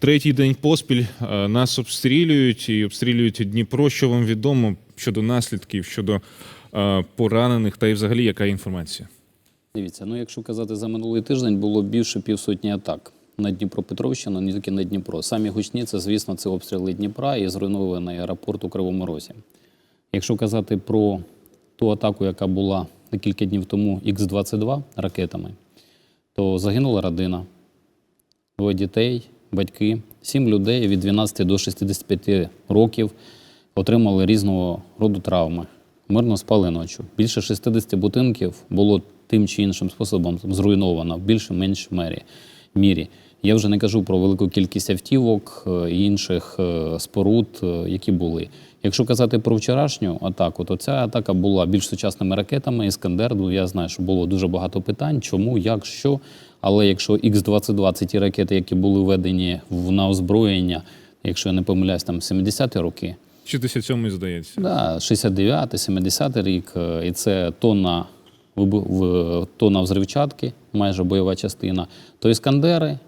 Третій день поспіль е, нас обстрілюють і обстрілюють Дніпро. Що вам відомо щодо наслідків, щодо е, поранених та й взагалі яка інформація? Дивіться, ну якщо казати за минулий тиждень, було більше півсотні атак на Дніпропетровщину, не тільки на Дніпро. Самі гучні, це, звісно, це обстріли Дніпра і зруйнований аеропорт у Кривому Розі. Якщо казати про ту атаку, яка була декілька днів тому Х-22 ракетами, то загинула родина, двоє дітей, батьки, сім людей від 12 до 65 років отримали різного роду травми. Мирно спали ночі. Більше 60 будинків було тим чи іншим способом зруйновано в більш-менш мері, мірі. Я вже не кажу про велику кількість автівок е, і інших е, споруд, е, які були. Якщо казати про вчорашню атаку, то ця атака була більш сучасними ракетами. Іскандер, ну, я знаю, що було дуже багато питань, чому, як, що. Але якщо Х-22 це ті ракети, які були введені в на озброєння, якщо я не помиляюсь, там 70-ті роки, 67-й, здається. Да, 69 70 рік, і це тонна, тонна взривчатки, майже бойова частина. То іскандери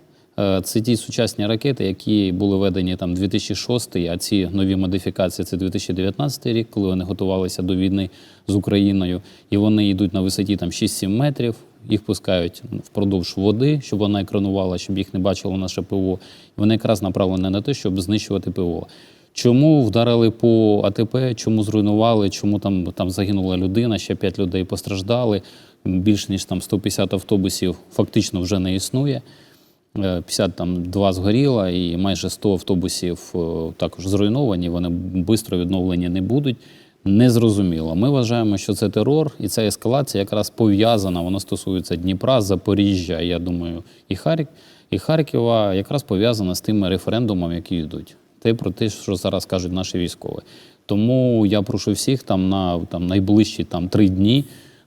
це ті сучасні ракети, які були введені там 2006, а ці нові модифікації це 2019 рік, коли вони готувалися до війни з Україною. І вони йдуть на висоті там 6-7 метрів. Їх пускають впродовж води, щоб вона екранувала, щоб їх не бачило наше ПВО. Вони якраз направлені на те, щоб знищувати ПВО. Чому вдарили по АТП, чому зруйнували, чому там, там загинула людина, ще 5 людей постраждали. Більш ніж там 150 автобусів фактично вже не існує. Е, 52 згоріло і майже 100 автобусів е, також зруйновані. Вони швидко відновлені не будуть. Незрозуміло. Ми вважаємо, що це терор, і ця ескалація якраз пов'язана. Вона стосується Дніпра, Запоріжжя, я думаю, і Харк... і Харкова, якраз пов'язана з тими референдумами, які йдуть. Те про те, що зараз кажуть наші військові. Тому я прошу всіх там на там найближчі там три дні.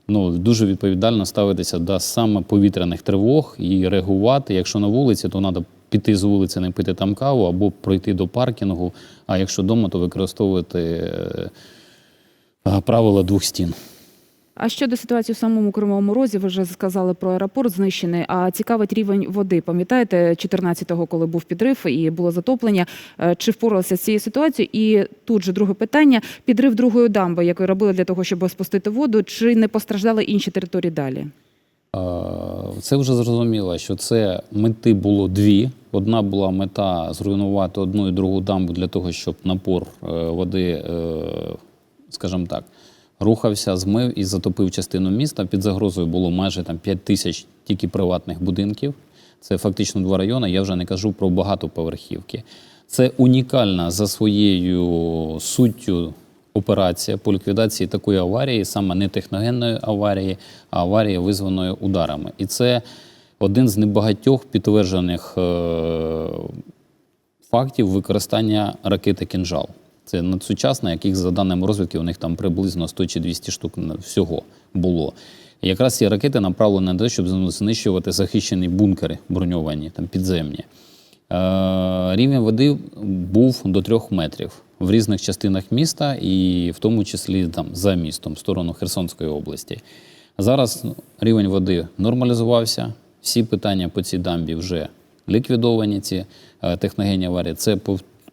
Ну дуже відповідально ставитися до саме повітряних тривог і реагувати. Якщо на вулиці, то треба піти з вулиці, не пити там каву або пройти до паркінгу. А якщо вдома, то використовувати е, е, правила двох стін. А щодо ситуації в самому Кривому Розі, ви вже сказали про аеропорт знищений. А цікавить рівень води. Пам'ятаєте, 14-го, коли був підрив і було затоплення, е, чи впоралися з цією ситуацією? І тут же друге питання: підрив другої дамби, яку робили для того, щоб спустити воду, чи не постраждали інші території далі? Це вже зрозуміло, що це мети було дві. Одна була мета зруйнувати одну і другу дамбу для того, щоб напор е, води, е, скажімо так, рухався, змив і затопив частину міста. Під загрозою було майже там 5 тисяч тільки приватних будинків. Це фактично два райони. Я вже не кажу про багатоповерхівки. Це унікальна за своєю суттю операція по ліквідації такої аварії, саме не техногенної аварії, а аварії, визваної ударами. І це один з небагатьох підтверджених е, фактів використання ракети «Кінжал». Це надсучасна, яких за даними розвідки, у них там приблизно 100 чи 200 штук всього було. Якраз ці ракети направлені на те, щоб знищувати захищені бункери броньовані, там підземні. Е, Рівень води був до трьох метрів в різних частинах міста, і в тому числі там за містом, в сторону Херсонської області. Зараз ну, рівень води нормалізувався. Всі питання по цій дамбі вже ліквідовані. Ці е, техногенні аварії. Це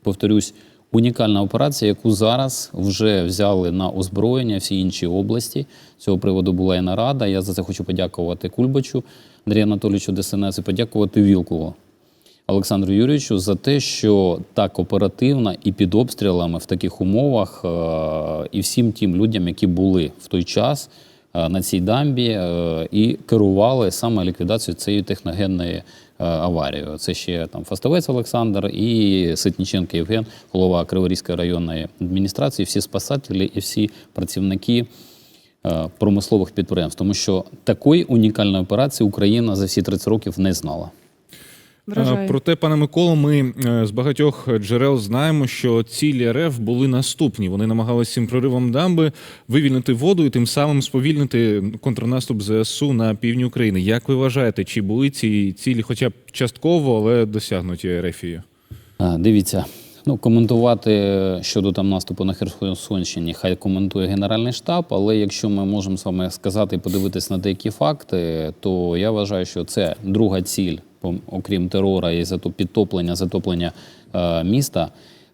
повторюсь. Унікальна операція, яку зараз вже взяли на озброєння всі інші області. З цього приводу була і нарада. Я за це хочу подякувати Кульбачу Андрію Анатолійовичу ДСНС і подякувати Вілкову Олександру Юрійовичу за те, що так оперативно і під обстрілами в таких умовах, е, і всім тим людям, які були в той час е, на цій дамбі, е, і керували саме ліквідацією цієї техногенної е, аварії. Це ще там Фастовець Олександр і Ситніченко Євген, голова Криворізької районної адміністрації, всі спасателі і всі працівники е, промислових підприємств, тому що такої унікальної операції Україна за всі 30 років не знала. Вражає. Е, Проте, пане Миколо, ми е, з багатьох джерел знаємо, що цілі РФ були наступні. Вони намагалися цим проривом дамби вивільнити воду і тим самим сповільнити контрнаступ ЗСУ на півдні України. Як ви вважаєте, чи були ці цілі, хоча б частково, але досягнуті РФією? Дивіться, ну коментувати щодо там наступу на Херсонщині, хай коментує Генеральний штаб. Але якщо ми можемо з вами сказати і подивитись на деякі факти, то я вважаю, що це друга ціль окрім терора і підтоплення, затоплення е, міста.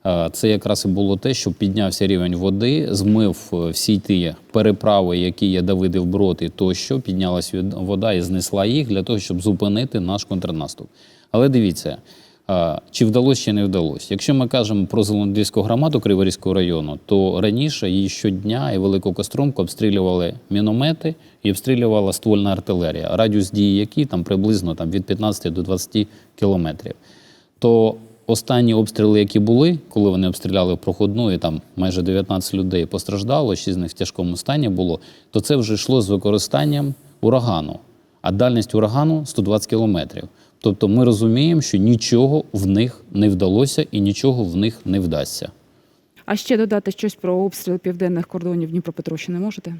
Е, Це якраз і було те, що піднявся рівень води, змив е, всі ті переправи, які є Давидів Брод і тощо, піднялась вода і знесла їх для того, щоб зупинити наш контрнаступ. Але дивіться, чи вдалося, чи не вдалося. Якщо ми кажемо про Зеленодільську громаду Криворізького району, то раніше її щодня і Велику Костромку обстрілювали міномети і обстрілювала ствольна артилерія, радіус дії якій там приблизно там, від 15 до 20 кілометрів. То останні обстріли, які були, коли вони обстріляли проходну, і там майже 19 людей постраждало, 6 з них в тяжкому стані було, то це вже йшло з використанням урагану. А дальність урагану 120 кілометрів. Тобто ми розуміємо, що нічого в них не вдалося і нічого в них не вдасться. А ще додати щось про обстріл південних кордонів Дніпропетровщини можете?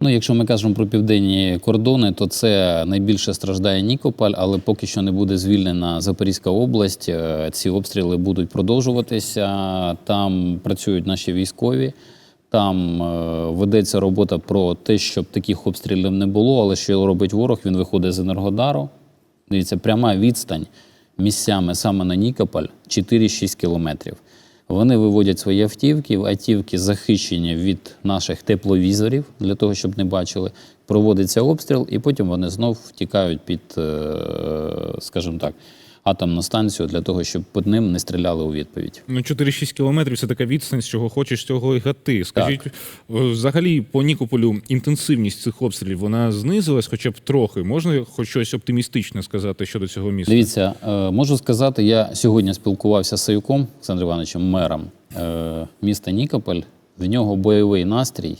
Ну, якщо ми кажемо про південні кордони, то це найбільше страждає Нікополь, але поки що не буде звільнена Запорізька область. е, Ці обстріли будуть продовжуватися. Там працюють наші військові. Там е, ведеться робота про те, щоб таких обстрілів не було. Але що робить ворог? Він виходить з Енергодару. Дивіться, пряма відстань місцями саме на Нікополь 4-6 кілометрів. Вони виводять свої автівки, автівки захищені від наших тепловізорів для того, щоб не бачили. Проводиться обстріл, і потім вони знов втікають під, е, скажімо так, атомну станцію для того, щоб під ним не стріляли у відповідь. Ну, 4-6 кілометрів це така відстань, з чого хочеш, цього і гати. Скажіть, е, взагалі по Нікополю інтенсивність цих обстрілів вона знизилась хоча б трохи. Можна хоч щось оптимістичне сказати щодо цього міста? Дивіться, е, можу сказати, я сьогодні спілкувався з Саюком Олександром Івановичем, мером е, міста Нікополь. В нього бойовий настрій.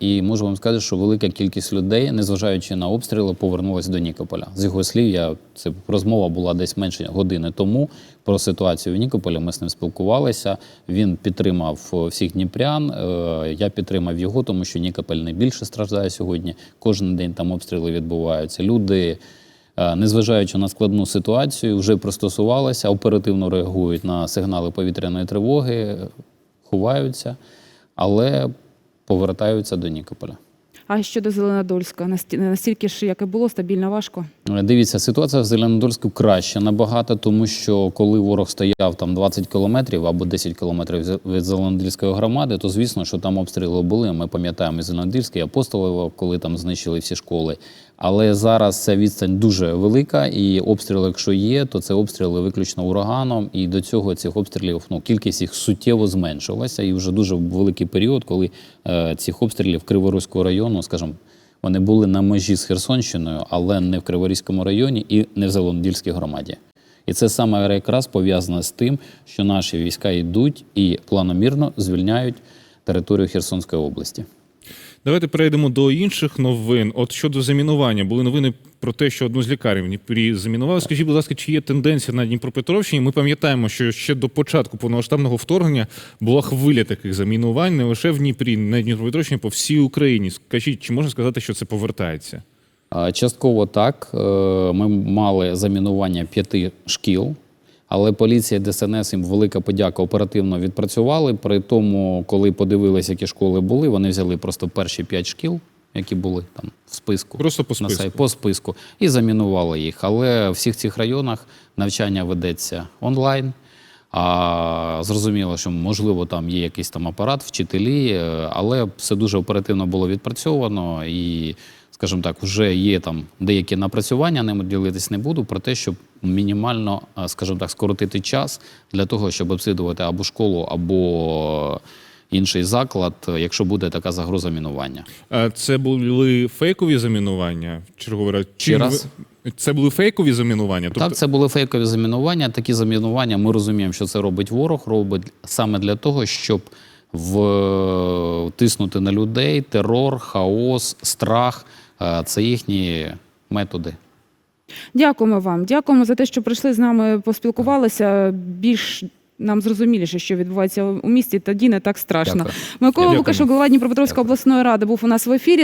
І можу вам сказати, що велика кількість людей, незважаючи на обстріли, повернулася до Нікополя. З його слів, я це розмова була десь менше години тому про ситуацію в Нікополі. Ми з ним спілкувалися. Він підтримав е, всіх дніпрян. е, Я підтримав його, тому що Нікополь найбільше страждає сьогодні. Кожен день там обстріли відбуваються. Люди. Е, Незважаючи на складну ситуацію, вже пристосувалися, оперативно реагують на сигнали повітряної тривоги, ховаються, але повертаються до Нікополя. А щодо Зеленодольська, настільки ж, як і було, стабільно важко. Е, Дивіться, ситуація в Зеленодольську краще набагато, тому що коли ворог стояв там 20 кілометрів або 10 кілометрів від Зеленодільської громади, то звісно, що там обстріли були. Ми пам'ятаємо і Зеленодольський, і Апостолово, коли там знищили всі школи. Але зараз ця відстань дуже велика, і обстріли, якщо є, то це обстріли виключно ураганом. І до цього цих обстрілів ну кількість їх суттєво зменшилася. І вже дуже великий період, коли е, цих обстрілів Криворізького району, скажімо, вони були на межі з Херсонщиною, але не в Криворізькому районі і не в Зеленодільській громаді. І це саме якраз пов'язано з тим, що наші війська йдуть і планомірно звільняють територію Херсонської області. Давайте перейдемо до інших новин. От щодо замінування, були новини про те, що одну з лікарень в Дніпрі замінували. Скажіть, будь ласка, чи є тенденція на Дніпропетровщині? Ми пам'ятаємо, що ще до початку повномасштабного вторгнення була хвиля таких замінувань не лише в Дніпрі, на Дніпропетровщині, по всій Україні. Скажіть, чи можна сказати, що це повертається? Частково так. Е, Ми мали замінування п'яти шкіл, але поліція ДСНС їм велика подяка оперативно відпрацювали. При тому, коли подивилися, які школи були, вони взяли просто перші п'ять шкіл, які були там в списку. Просто по на списку. сайт, по списку і замінували їх. Але в всіх цих районах навчання ведеться онлайн. А зрозуміло, що можливо там є якийсь там апарат, вчителі, е, але все дуже оперативно було відпрацьовано і, скажімо так, вже є там деякі напрацювання, ними ділитись не буду, про те, щоб мінімально, е, скажімо так, скоротити час для того, щоб обслідувати або школу, або інший заклад, е, якщо буде така загроза мінування. А це були фейкові замінування? Черговий раз. Чим раз? Це були фейкові замінування? Тобто, Так, це були фейкові замінування. Такі замінування ми розуміємо, що це робить ворог, робить саме для того, щоб втиснути на людей терор, хаос, страх. Е, Це їхні методи. Дякуємо вам. Дякуємо за те, що прийшли з нами, поспілкувалися. Більш нам зрозуміліше, що відбувається у місті. Тоді не так страшно. Дякую. Микола. Лукашов, голова Дніпропетровської обласної ради, був у нас в ефірі.